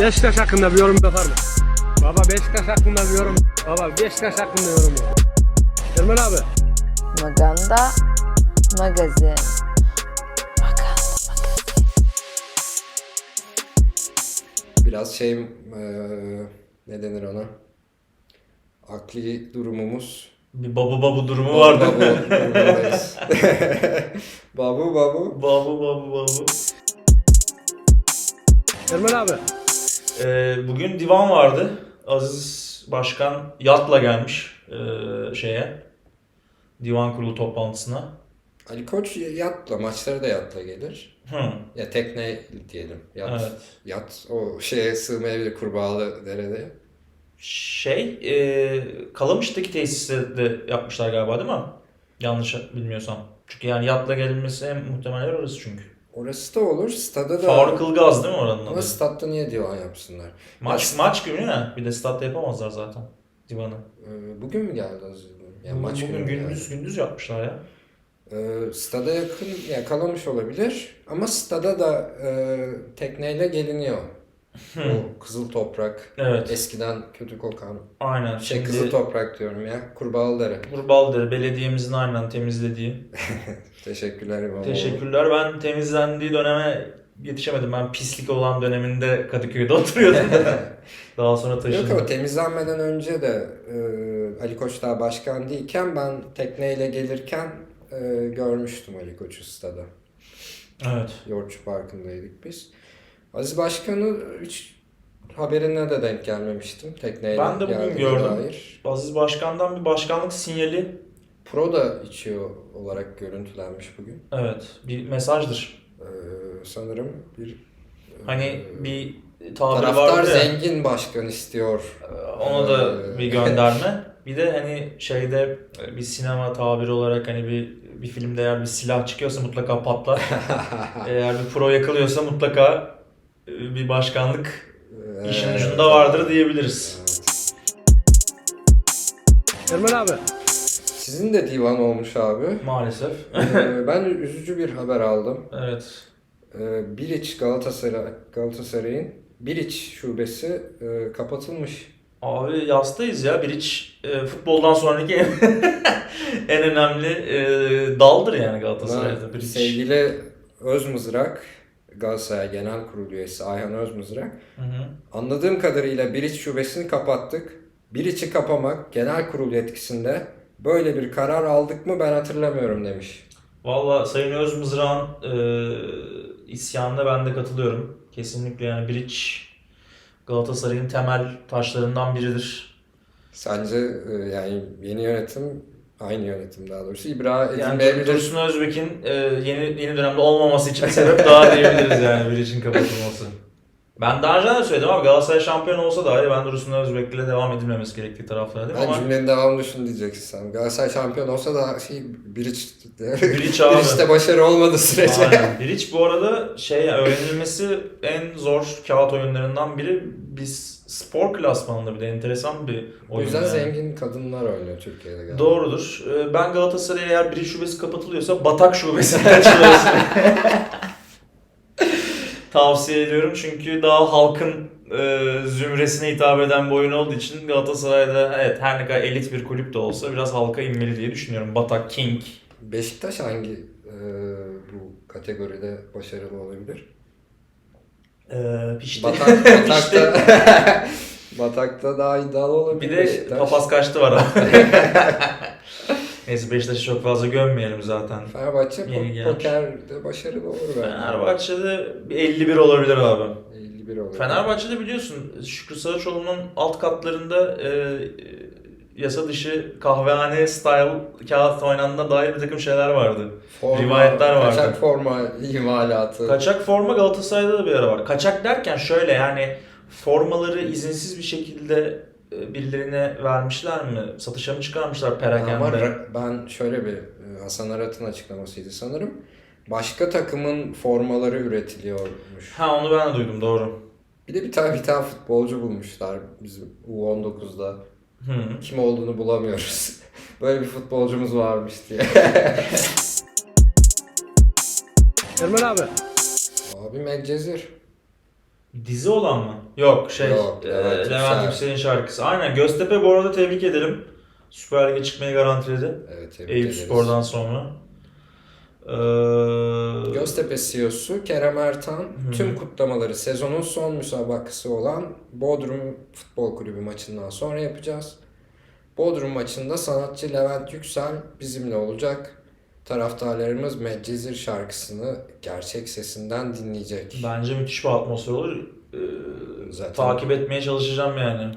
Beşiktaş hakkında bir yorum yapar mı? Baba Beşiktaş hakkında bir yorum. Baba Beşiktaş hakkında yorum yap. Ermen abi. Maganda Magazin. Biraz şey eee, ne denir ona? Akli durumumuz. Bir babu babu durumu vardı. Babu babu babu. babu babu babu. Ermen abi. Ee, bugün divan vardı. Aziz Başkan yatla gelmiş ee, şeye. Divan kurulu toplantısına. Ali Koç yatla, maçları da yatla gelir. Hı. Ya tekne diyelim. Yat, Evet. yat o şeye sığmayabilir kurbağalı derede. Şey, ee, Kalamış'taki tesiste de yapmışlar galiba değil mi? Yanlış bilmiyorsam. Çünkü yani yatla gelinmesi en muhtemel yer orası çünkü. Orası da olur. Stada da Faruk Ilgaz değil mi oranın Ama adı? statta niye divan yapsınlar? Maç, maç günü ya. Bir de statta yapamazlar zaten divanı. Ee, Bugün mü geldi Aziz? Yani Bugün, maç bugün günü mü gündüz gündüz yapmışlar ya. Ee, stada yakın, ya kalamış olabilir ama stada da e, tekneyle geliniyor. O kızıl toprak, Evet. eskiden kötü kokan, Aynen. şey Şimdi kızıl toprak diyorum ya, Kurbağalıdere. Kurbaldır belediyemizin aynen temizlediği. Teşekkürler İmamoğlu. Teşekkürler. Ben temizlendiği döneme yetişemedim. Ben pislik olan döneminde Kadıköy'de oturuyordum. Daha sonra Yok taşındım. ama temizlenmeden önce de e, Ali Koç daha başkan değilken ben tekneyle gelirken e, görmüştüm Ali Koç'u stada. Evet. Yoğurtçu Parkı'ndaydık biz. Aziz Başkan'ı hiç haberine de denk gelmemiştim tekneyle Ben de bugün gördüm. dair. Aziz Başkan'dan bir başkanlık sinyali. Pro da içiyor olarak görüntülenmiş bugün. Evet. Bir mesajdır. Ee, sanırım bir Hani e, bir tabir taraftar vardı ya. zengin başkan istiyor. Ona da Ee, bir gönderme. Bir de hani şeyde bir sinema tabiri olarak hani bir bir filmde eğer bir silah çıkıyorsa mutlaka patlar. eğer bir pro yakılıyorsa mutlaka e, bir başkanlık işin Evet. ucunda vardır diyebiliriz. Ermen abi. Sizin de divan olmuş abi. Maalesef. Ee, ben üzücü bir haber aldım. evet. Ee, Biriç Galatasaray Galatasaray'ın Biriç şubesi e, kapatılmış. Abi yastayız ya. Biriç e, futboldan sonraki en, en önemli e, daldır yani Galatasaray'da. Biriç. Sevgili Özmızrak, Galatasaray Genel Kurulu üyesi Ayhan Özmızrak. Hı hı. Anladığım kadarıyla Biriç şubesini kapattık. Biriç'i kapamak genel kurul yetkisinde. Böyle bir karar aldık mı ben hatırlamıyorum demiş. Valla Sayın Özmızrak'ın e, isyanına ben de katılıyorum. Kesinlikle yani Biriç Galatasaray'ın temel taşlarından biridir. Sence e, yani yeni yönetim, aynı yönetim daha doğrusu ibra Yani edilmeyebilir. Dursun Özbek'in e, yeni yeni dönemde olmaması için sebep daha diyebiliriz yani Biriç'in kapatılması. Ben daha önce de söyledim abi Galatasaray şampiyon olsa dahi ben Dursun Özbek'le devam edilmemesi gerektiği taraftarıyım Ben ama cümlenin devamını şunu diyeceksin sen. Galatasaray şampiyon olsa da şey Biriç Biriç abi. Biriç'te başarı olmadığı sürece. Aynen. Biriç bu arada şey öğrenilmesi en zor kağıt oyunlarından biri. Biz spor klasmanında bir de enteresan bir O oyun. yüzden yani. zengin kadınlar oynuyor Türkiye'de galiba. Doğrudur. Ee, Ben Galatasaray'a eğer bir şubesi kapatılıyorsa Batak şubesini açılması tavsiye ediyorum. Çünkü daha halkın e, zümresine hitap eden bir oyun olduğu için Galatasaray'da evet her ne kadar elit bir kulüp de olsa biraz halka inmeli diye düşünüyorum. Batak, King. Beşiktaş hangi e, bu kategoride başarılı olabilir? Ee, işte. Batak, Batak'ta, Batak'ta daha iddialı olabilir Bir de Beşiktaş. papaz kaçtı var ama. Neyse Beşiktaş'ı çok fazla gömmeyelim zaten. Fenerbahçe Yeni po- gelmiş. pokerde başarılı olur bence. Fenerbahçe'de bir 51 olabilir abi. 51 olur. Fenerbahçe'de biliyorsun Şükrü Saraçoğlu'nun alt katlarında e, e, yasa dışı kahvehane style kağıt oynandığına dair bir takım şeyler vardı. Forma, rivayetler vardı. Kaçak forma imalatı. Kaçak forma Galatasaray'da da bir ara var. Kaçak derken şöyle yani formaları izinsiz bir şekilde e, birilerine vermişler mi? Satışa mı çıkarmışlar Ama perakende? ra- ben şöyle bir e, Hasan Arat'ın açıklamasıydı sanırım. Başka takımın formaları üretiliyormuş. Ha onu ben de duydum doğru. Bir de bir tane bir tane futbolcu bulmuşlar bizim U19'da. Hı. Kim olduğunu bulamıyoruz. Böyle bir futbolcumuz varmış diye. Ermen abi. Abi Medcezir. Dizi olan mı? Yok şey Yok, e, Levent Levent, Yüksel. Yüksel'in şarkısı. Aynen Göztepe bu arada tebrik edelim. Süper Lig'e çıkmayı garantiledi. Evet, tebrik Eyüp ederiz. Spor'dan sonra. Ee, Göztepe CEO'su Kerem Ertan Hı. tüm kutlamaları sezonun son müsabakası olan Bodrum Futbol Kulübü maçından sonra yapacağız. Bodrum maçında sanatçı Levent Yüksel bizimle olacak. Taraftarlarımız Medcezir şarkısını gerçek sesinden dinleyecek. Bence müthiş bir atmosfer olur. Ee, Zaten- takip etmeye çalışacağım yani.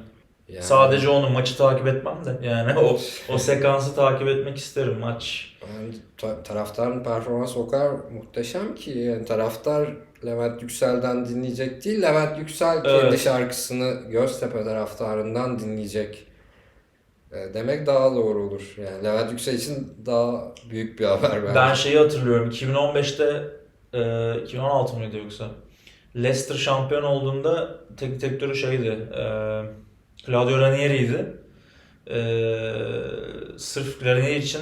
Yani Sadece onu maçı takip etmem de yani o o sekansı takip etmek isterim maç. Yani ta- taraftarın performansı o kadar muhteşem ki yani taraftar Levent Yüksel'den dinleyecek değil, Levent Yüksel kendi Evet. şarkısını Göztepe taraftarından dinleyecek e, demek daha doğru olur. Yani Levent Yüksel için daha büyük bir haber bence. Ben şeyi hatırlıyorum 2015'te e, 2016 mıydı yoksa? Leicester şampiyon olduğunda teknik direktörü şeydi. E, Claudio Ranieri'ydi. E, sırf Ranieri için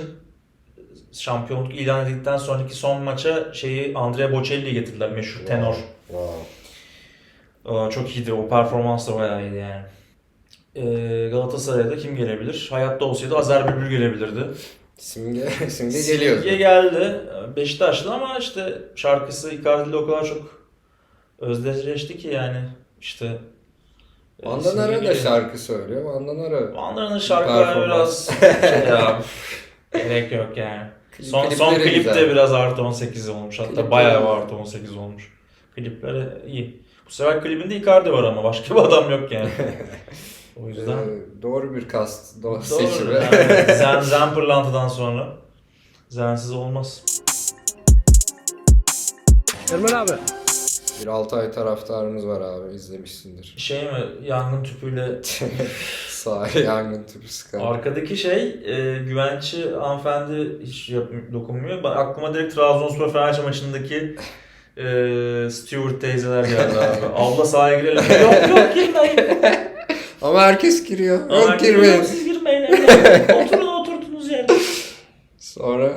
şampiyonluk ilan edildikten sonraki son maça şeyi Andrea Bocelli'yi getirdiler meşhur tenor. Wow. Aa, çok iyiydi. O performans da bayağı iyiydi yani. Ee, Galatasaray'da kim gelebilir? Hayatta olsaydı Azer Bülbül gelebilirdi. Simge, simge geliyor. Simge geldi. Beşiktaşlı ama işte şarkısı Icardi'yle o kadar çok özdeşleşti ki yani işte e, Vandan Simge Ara da şarkı söylüyor. Vandan Ara Vandan'ın şarkıları biraz şey ya gerek yok yani. Son, son klip de biraz artı 18 olmuş. Hatta Klipleri bayağı güzel. artı 18 olmuş. Klipleri iyi. Bu sefer klibinde Icardi var ama başka bir adam yok yani. O yüzden Ee, doğru bir kast do- doğru. seçimi. Yani Zen, Zen pırlantıdan sonra Zensiz olmaz. Ermen abi. Bir Altay taraftarımız var abi izlemişsindir. Şey mi yangın tüpüyle Sahi yangın tüpü sıkan. arkadaki şey e, güvençi hanımefendi hiç yap, dokunmuyor. Ben, aklıma direkt Trabzonspor Fenerbahçe maçındaki e, Stewart teyzeler geldi abi. Abla sahaya girelim. yok yok girmeyin. Ama herkes giriyor. Ama Yok girmeyin. Yok, siz girmeyin. Oturun oturduğunuz yerde. Sonra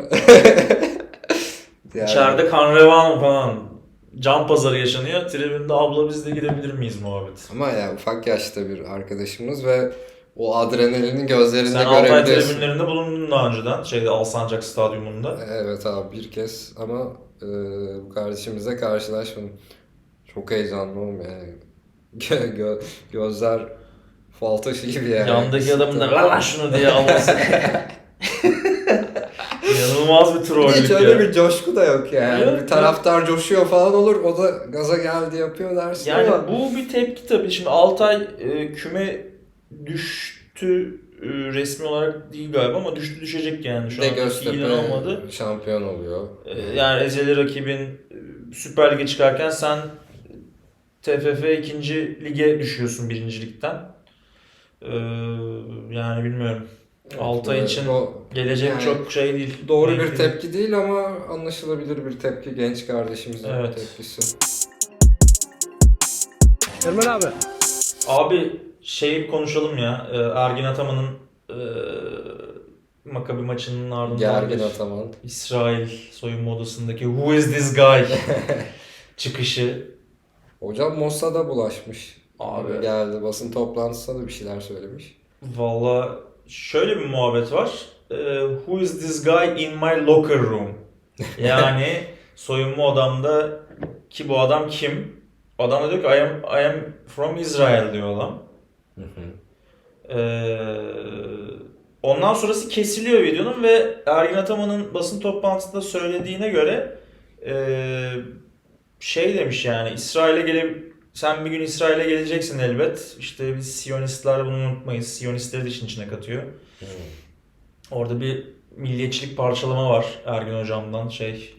yani, İçeride kan revan falan. Can pazarı yaşanıyor. Tribünde abla biz de girebilir miyiz muhabbet. ama ya ufak yaşta bir arkadaşımız ve o adrenalini gözlerinde Sen Altay tribünlerinde bulundun daha önceden. Şeyde Alsancak Stadyumunda. Evet abi bir kez ama e, bu kardeşimizle karşılaşmadım. Çok heyecanlı oğlum yani. Gö- gö- gözler fal taşı gibi yani. Yandaki adamın da ver lan şunu diye alması. İnanılmaz bir trollük Hiç ya. öyle bir coşku da yok yani. Yok, bir taraftar coşuyor falan olur. O da gaza geldi yapıyor dersin Yani ama. bu bir tepki tabii. Şimdi Altay e, küme düştü e, resmi olarak değil galiba ama düştü düşecek yani. Şu de an Göztepe olmadı. şampiyon oluyor. E, yani ezeli rakibin e, Süper Lig'e çıkarken sen TFF 2. lige düşüyorsun birincilikten. E, yani bilmiyorum. Altay Evet, için o gelecek Yani çok şey değil. doğru Renkli bir değil. tepki değil ama anlaşılabilir bir tepki genç kardeşimizin Evet. tepkisi. Ermen abi. Abi şey konuşalım ya. e, Ergin Ataman'ın e, Makabi maçının ardından Gergin bir Ataman. İsrail soyunma odasındaki Who is this guy çıkışı. Hocam Mossad'a bulaşmış. Abi. Geldi basın toplantısında da bir şeyler söylemiş. Valla şöyle bir muhabbet var. E, Who is this guy in my locker room? Yani soyunma odamda ki bu adam kim? Adam da diyor ki I am, I am from Israel diyor adam. Ee, ondan sonrası kesiliyor videonun ve Ergin Ataman'ın basın toplantısında söylediğine göre ee, şey demiş yani İsrail'e gelip sen bir gün İsrail'e geleceksin elbet. İşte biz Siyonistler bunu unutmayız. Siyonistleri de işin içine katıyor. Orada bir milliyetçilik parçalama var Ergin hocamdan. Şey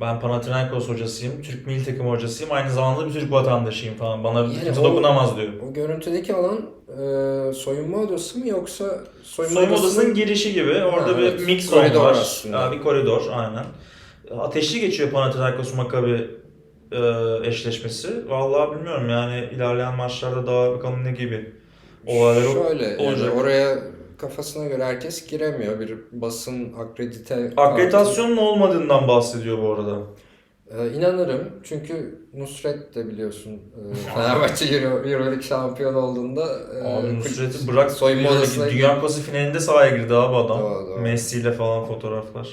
ben Panathinaikos hocasıyım, Türk milli takım hocasıyım, aynı zamanda bir Türk vatandaşıyım falan. Bana Yani kimse o- dokunamaz diyor. O görüntüdeki alan e, soyunma odası mı yoksa soyunma, Soyunma odasının odasının girişi gibi. Orada Ha, bir evet. mix Koridor var. aslında. Ha, bir koridor aynen. Ateşli geçiyor Panathinaikos Maccabi e, eşleşmesi. Vallahi bilmiyorum yani ilerleyen maçlarda daha bakalım ne gibi olaylar Şöyle yani olacak. oraya kafasına göre herkes giremiyor. Bir basın akredite Akreditasyonun olmadığından bahsediyor bu arada. Ee, inanırım çünkü Nusret de biliyorsun e, Fenerbahçe Euro, Euroleague şampiyon olduğunda e, Abi Nusret'i bırak soyunma Dünya- odasına Dünya Kupası finalinde sahaya girdi abi adam. Doğru, doğru. Messi ile falan fotoğraflar.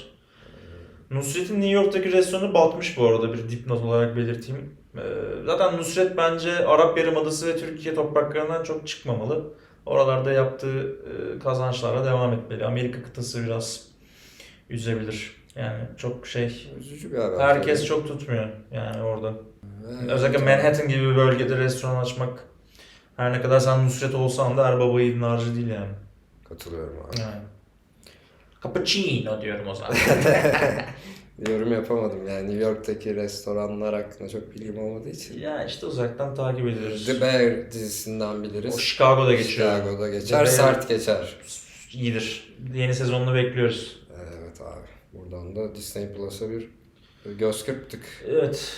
Nusret'in New York'taki restoranı batmış bu arada bir dipnot olarak belirteyim. Ee, zaten Nusret bence Arap Yarımadası ve Türkiye topraklarından çok çıkmamalı. Oralarda yaptığı e, kazançlara devam etmeli. Amerika kıtası biraz üzebilir. Yani çok şey üzücü bir haber. herkes tabii. çok tutmuyor yani orada. Evet, Özellikle. Manhattan gibi bir bölgede restoran açmak her ne kadar sen Nusret olsan da erbaba yiğidin harcı değil yani. Katılıyorum abi. yani. Cappuccino diyorum o zaman. Yorum yapamadım yani New York'taki restoranlar hakkında çok bilgim olmadığı için. ya işte uzaktan takip ediyoruz. The Bear dizisinden biliriz. O Chicago'da geçiyor. Chicago'da The geçer, Bear- sert geçer. İyidir. Yeni sezonunu bekliyoruz. Evet abi. Buradan da Disney Plus'a bir göz kırptık. Evet.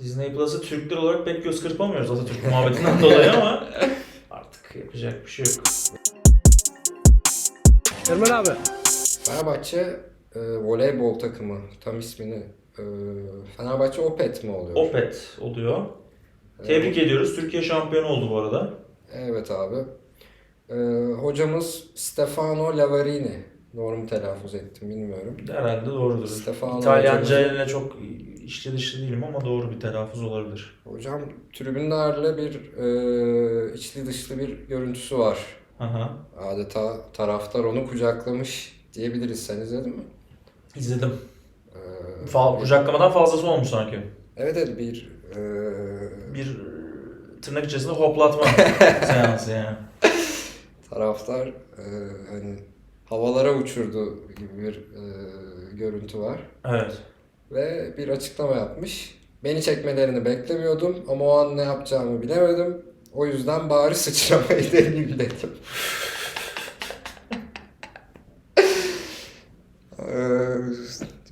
Disney Plus'ı Türkler olarak pek göz kırpamıyoruz Atatürk muhabbetinden dolayı ama artık yapacak bir şey yok. Ermen abi. Fenerbahçe e, voleybol takımı tam ismini e, Fenerbahçe Opet mi oluyor? Opet oluyor. Tebrik ediyoruz. Türkiye şampiyonu oldu bu arada. Evet abi. E, hocamız Stefano Lavarini. Doğru mu telaffuz ettim bilmiyorum. Herhalde doğrudur. Stefano İtalyanca eline çok içli dışlı değilim ama doğru bir telaffuz olabilir. Hocam tribünlerle bir e, içli dışlı bir görüntüsü var. Aha. Adeta taraftar onu kucaklamış diyebiliriz. Sen izledin mi? İzledim. E, Fa kucaklamadan fazlası olmuş sanki. Evet evet bir e, Bir tırnak içerisinde hoplatma seansı yani. taraftar e, hani havalara uçurdu gibi bir e, görüntü var. Evet. Ve bir açıklama yapmış. Beni çekmelerini beklemiyordum ama o an ne yapacağımı bilemedim. O yüzden bari sıçramayı deneyim dedim.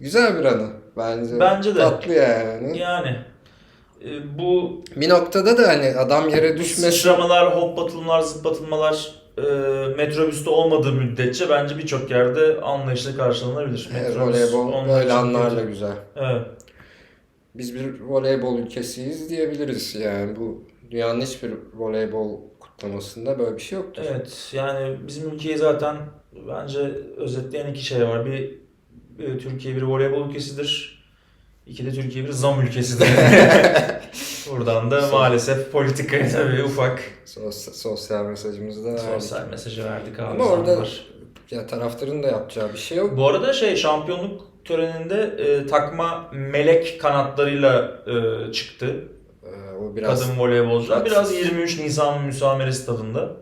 Güzel bir anı bence. Bence de. Tatlı yani. Yani e, bu Bir noktada da hani adam yere düşmesin. sıçramalar, hoplatılmalar, zıplatılmalar e, metrobüste olmadığı müddetçe bence birçok yerde anlayışla karşılanabilir. Evet, voleybol böyle anlarla kötü. güzel. Evet. Biz bir voleybol ülkesiyiz diyebiliriz yani bu dünyanın hiçbir voleybol kutlamasında böyle bir şey yoktur. Evet yani bizim ülkeyi zaten bence özetleyen iki şey var. Bir Türkiye bir voleybol ülkesidir. İki de Türkiye bir zam ülkesidir. Buradan da maalesef politikaya tabii ufak Sosyal, sosyal mesajımızı da verdik. sosyal mesajı verdik abi. Ama orada zamlar. ya taraftarın da yapacağı bir şey yok. Bu arada şey şampiyonluk töreninde e, takma melek kanatlarıyla e, çıktı. Ee, o biraz Kadın voleybolcular. Biraz 23 Nisan müsameresi tadında.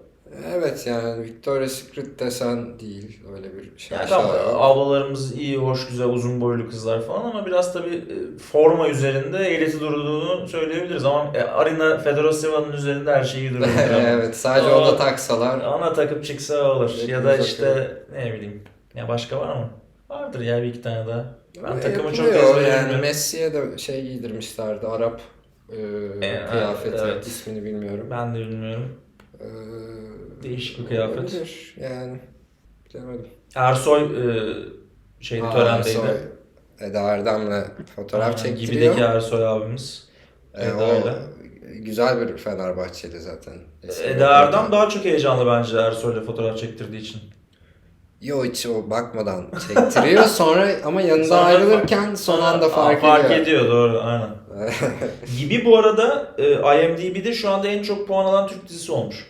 Evet yani Victoria's Secret desen değil öyle bir şey. Yani tamam ablalarımız iyi, hoş, güzel, uzun boylu kızlar falan ama biraz tabii e, forma üzerinde eğreti durduğunu söyleyebiliriz. Ama e, Arina Fedoroseva'nın üzerinde her şey iyi duruyor. evet sadece O- onu da taksalar. Ana takıp çıksa olur. Ya da işte ne bileyim. Ya başka var mı? Vardır ya bir iki tane daha. Ben Ama takımı çok ezbere yani. Messi'ye de şey giydirmişlerdi Arap e, E, kıyafeti evet. ismini bilmiyorum. Ben de bilmiyorum. Ee, Değişik bir kıyafet. olabilir, Yani bilemedim. Ersoy e, şeyde Aa, törendeydi. Ersoy, Eda Erdem'le fotoğraf Aynen, çektiriyor. Gibideki Ersoy abimiz. Ee, Eda o ile. güzel bir Fenerbahçeli zaten. Eski Eda Erdem daha çok heyecanlı bence Ersoy'la fotoğraf çektirdiği için. Yo hiç o bakmadan çektiriyor sonra ama yanında Sonra ayrılırken son anda Aa, fark, fark ediyor. ediyor. doğru aynen. Gibi bu arada e, IMDb'de şu anda en çok puan alan Türk dizisi olmuş.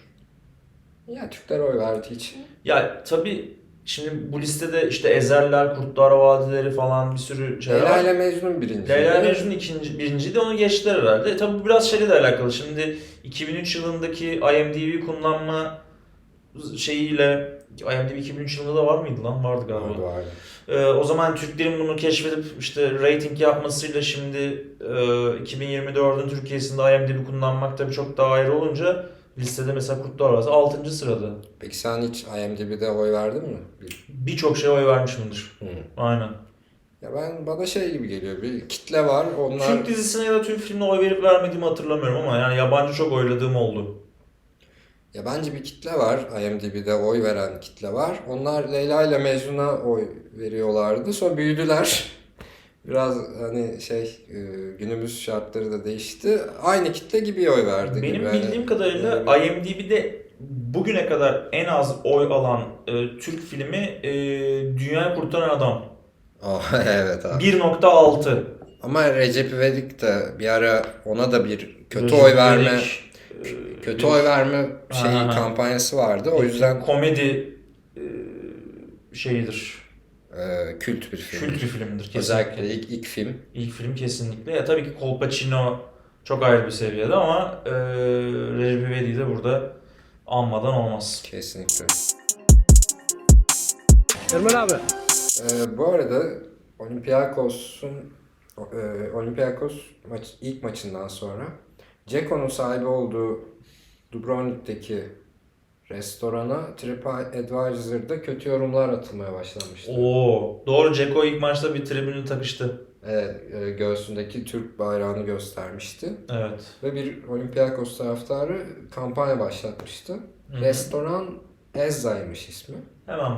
Ya Türkler oy verdiği için. Ya tabii şimdi bu listede işte Ezerler, Kurtlar Vadileri falan bir sürü şey Leyla var. ile Mecnun birinci. Leyla ile Mecnun ikinci, birinci de onu geçtiler herhalde. E, tabii bu biraz şeyle de alakalı. Şimdi 2003 yılındaki IMDb kullanma şeyiyle IMDb 2003 yılında da var mıydı lan? Vardı galiba. Vardı, vardı. Ee, o zaman Türklerin bunu keşfedip işte rating yapmasıyla şimdi e, 2024'ün Türkiye'sinde IMDb kullanmak tabii çok daha ayrı olunca listede mesela Kurtlar Vadisi 6. sırada. Peki sen hiç IMDb'de oy verdin mi? Bir- Birçok şey oy vermişimdir. Hı. Aynen. Ya ben bana şey gibi geliyor. Bir kitle var. Onlar Türk dizisine ya da Türk filmine oy verip vermediğimi hatırlamıyorum ama yani yabancı çok oyladığım oldu. Ya bence bir kitle var. IMDb'de oy veren kitle var. Onlar Leyla ile Mecnun'a oy veriyorlardı. Sonra büyüdüler. Biraz hani şey e, günümüz şartları da değişti. Aynı kitle gibi oy verdi. Benim gibi. bildiğim Yani kadarıyla böyle IMDb'de bugüne kadar en az oy alan e, Türk filmi e, Dünyayı Kurtaran Adam. Aa, evet abi. 1.6. Ama Recep İvedik de bir ara ona da bir kötü Recep oy verme İvedik, e, kötü oy verme şeyi kampanyası vardı. O yüzden komedi e, şeyidir. E, kült bir film. Kült bir filmdir kesinlikle. Özellikle ilk, ilk film. İlk film kesinlikle. Ya tabii ki Kolpaçino çok ayrı bir seviyede ama e, Recep İvedik'i de burada anmadan olmaz. Kesinlikle. Ermen abi. Ee, bu arada Olympiakos'un e, Olympiakos maç, ilk maçından sonra Ceko'nun sahibi olduğu Dubrovnik'teki restorana TripAdvisor'da kötü yorumlar atılmaya başlamıştı. Oo, doğru Ceko ilk maçta bir tribünü takıştı. Evet, e, göğsündeki Türk bayrağını göstermişti. Evet. Ve bir Olympiakos taraftarı kampanya başlatmıştı. Hı hı. Restoran Ezza'ymış ismi. Hemen.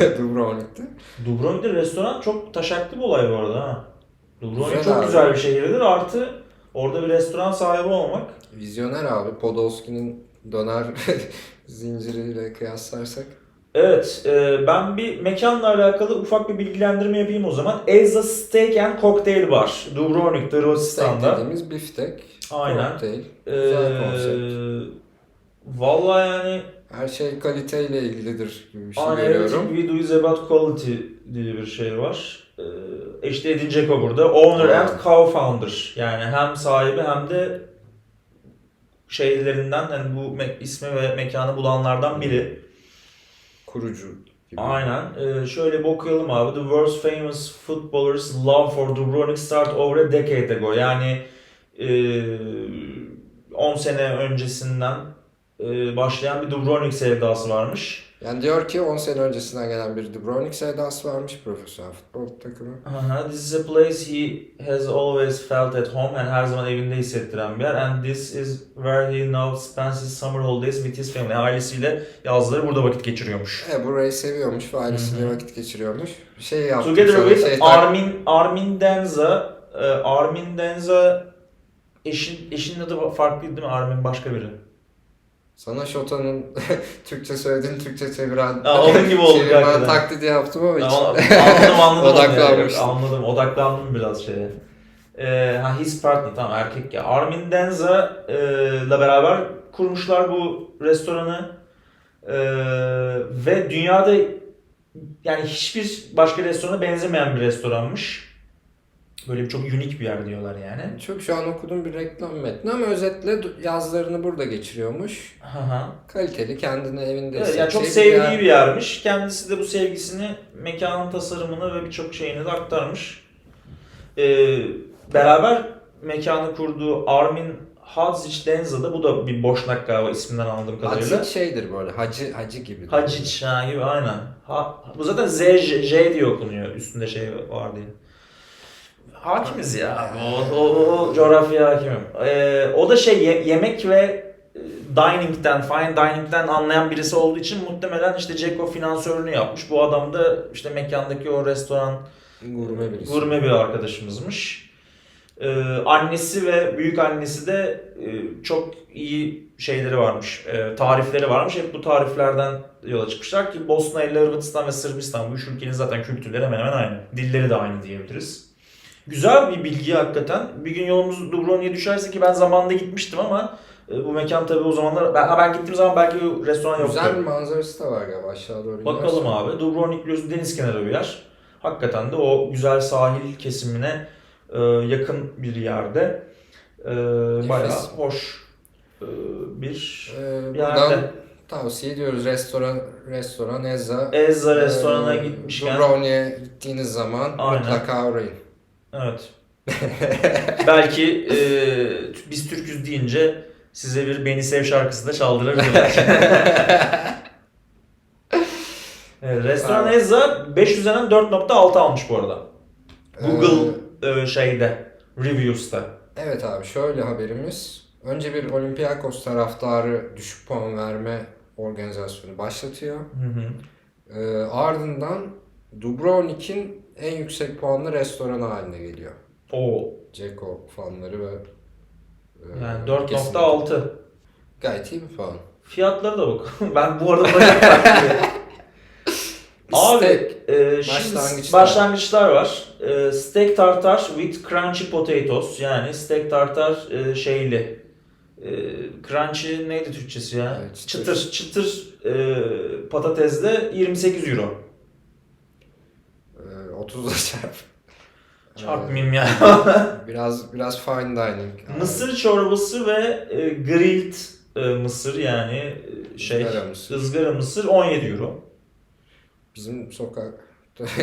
Dubrovnik'te. Dubrovnik'te restoran çok taşaklı bir olay bu arada ha. Dubrovnik Güzel çok abi. güzel bir şehirdir. Artı orada bir restoran sahibi olmak. Vizyoner abi. Podolski'nin döner zinciriyle kıyaslarsak. Evet, e, ben bir mekanla alakalı ufak bir bilgilendirme yapayım o zaman. Elza Steak and Cocktail Bar. Dubrovnik, Steak Hırvatistan'da. dediğimiz biftek. Aynen. Kokteyl. Ee, Güzel konsept. Vallahi yani Her şey kaliteyle ilgilidir gibi bir şey Aynen görüyorum. We do is about quality diye bir şey var. Ee, işte Edin Dzeko burada. Owner and co-founder. Yani hem sahibi hem de şeylerinden yani bu ismi ve mekanı bulanlardan biri. Kurucu gibi. Aynen. Ee, şöyle bir okuyalım abi. The world's famous footballers love for Dubrovnik start over a decade ago. Yani e, 10 sene öncesinden e, başlayan bir Dubrovnik sevdası varmış. Yani diyor ki 10 sene öncesinden gelen bir Dubrovnik sevdası varmış profesyonel futbol takımı. Aha, this is a place he has always felt at home and her zaman evinde hissettiren bir yer. And this is where he now spends his summer holidays with his family. Ailesiyle yazları burada vakit geçiriyormuş. E, burayı seviyormuş ve ailesiyle Hı hı. vakit geçiriyormuş. Şey yaptı. Together with şey, Armin Armin Denza. e, Armin Denza eşin eşinin adı farklıydı değil mi? Armin başka biri. Sana Şota'nın Türkçe söylediğin Türkçe çeviren Ha, onun gibi oldu çevirmen taklidi yaptım ama hiç. Anladım anladım. Odaklanmıştım. Yok, Anladım odaklandım biraz şeye. Ee, ha his partner tamam erkek ya. Armin Denza e, ile beraber kurmuşlar bu restoranı. E, ve dünyada yani hiçbir başka restorana benzemeyen bir restoranmış. Böyle bir çok unik bir yer diyorlar yani. Çok şu an okudum bir reklam metni ama özetle yazlarını burada geçiriyormuş. Hı. Kaliteli kendini evinde Evet, yani çok hissedecek bir sevdiği yer. bir yermiş. Kendisi de bu sevgisini mekanın tasarımını ve birçok şeyini de aktarmış. Ee, beraber mekanı kurduğu Armin Hadzic Denza da bu da bir boşnak galiba isminden anladığım kadarıyla. Hacic şeydir böyle hacı hacı gibi. Hacic ha gibi aynen. Ha, bu zaten Z, J, J diye okunuyor üstünde şey var diye. Hakimiz ya. O, o, o coğrafya hakimim. Ee, o da şey ye- yemek ve e, dining'den, fine dining'den anlayan birisi olduğu için muhtemelen işte Ceko finansörlüğünü yapmış. Bu adam da işte mekandaki o restoran Gurme birisi. gurme bir arkadaşımızmış. Ee, annesi ve büyük annesi de e, çok iyi şeyleri varmış, e, tarifleri varmış. Hep bu tariflerden yola çıkmışlar ki Bosna ile Hırvatistan ve Sırbistan bu üç ülkenin zaten kültürleri hemen hemen aynı. Dilleri de aynı diyebiliriz. Güzel bir bilgi hakikaten. Bir gün yolumuz Dubrovnik'e düşerse ki ben zamanında gitmiştim ama e, bu mekan tabii o zamanlar ben, ha, ben gittiğim zaman belki bu restoran yoktu. Güzel bir manzarası da var galiba aşağı doğru. Bakalım inersen. abi. Dubrovnik biliyorsun deniz kenarı bir yer. Hakikaten de o güzel sahil kesimine e, yakın bir yerde. E, bayağı hoş e, bir Ee, yerde. tavsiye ediyoruz restoran restoran Ezza. Ezza restorana Ee, gitmişken Dubrovnik'e gittiğiniz zaman Aynen. mutlaka uğrayın. Evet. Belki e, biz Türküz deyince size bir Beni Sev şarkısı da çaldırabilirler. evet, restoran. Ezza 5 üzerinden 4.6 almış bu arada. Google Ee, e, şeyde, reviews'ta. Evet abi şöyle haberimiz. Önce bir Olympiakos taraftarı düşük puan verme organizasyonu başlatıyor. Hı hı. Ee, ardından Dubrovnik'in en yüksek puanlı restoranı haline geliyor. Oo. Ceko fanları ve e, Yani kesinlikle. 4.6. Gayet iyi bir puan. Fiyatlara da bak. ben bu arada taktiği. Abi Steak. e, şimdi Başlangıçlar. var. E, steak tartar with crunchy potatoes. Yani steak tartar e, şeyli. E, crunchy neydi Türkçesi ya? Evet, çıtır çıtır. çıtır, e, patatesde 28 euro. E, 30'la çarp. Çarpmayayım ya. E, biraz biraz fine dining. mısır çorbası ve e, grilled e, mısır yani e, şey Izgara mısır. ızgara mısır 17 euro. Bizim sokakta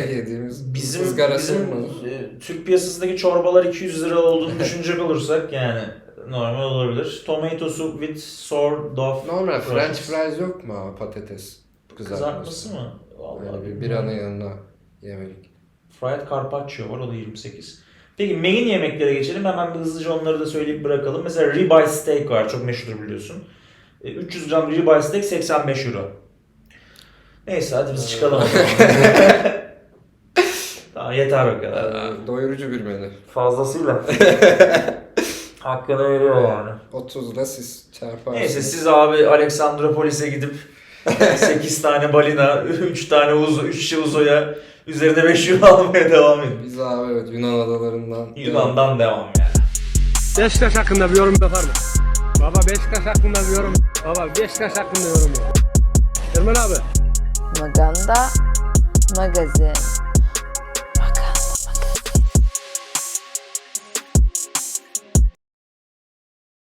yediğimiz Bizim, ızgarası bizim mı? e, Türk piyasasındaki çorbalar 200 lira olduğunu düşünecek olursak yani normal olabilir. Tomato soup with sour dough. Normal French fries yok mu abi patates kızartması? Kızartması mı? Vallahi Böyle bir bilmiyorum. biranın yanına yemelik. Fried carpaccio var o da 28. Peki main yemeklere geçelim. Hemen bir hızlıca onları da söyleyip bırakalım. Mesela ribeye steak var. Çok meşhur biliyorsun. E, 300 gram ribeye steak 85 euro. Neyse hadi biz çıkalım o zaman. tamam yeter o kadar. Ee, doyurucu bir menü. Fazlasıyla. Hakkını veriyor yani. 30'da siz çarparsınız. Neyse siz abi Aleksandropolis'e gidip 8 tane balina, 3 tane uzo, 3 şey uzoya üzerine 5 euro almaya devam edin. Biz abi evet Yunan adalarından. Yunan'dan devam yani. Beşiktaş hakkında bir yorum yapar mı? Baba Beşiktaş hakkında bir yorum. Baba Beşiktaş hakkında yorum yap. Ermen abi. Maganda Magazin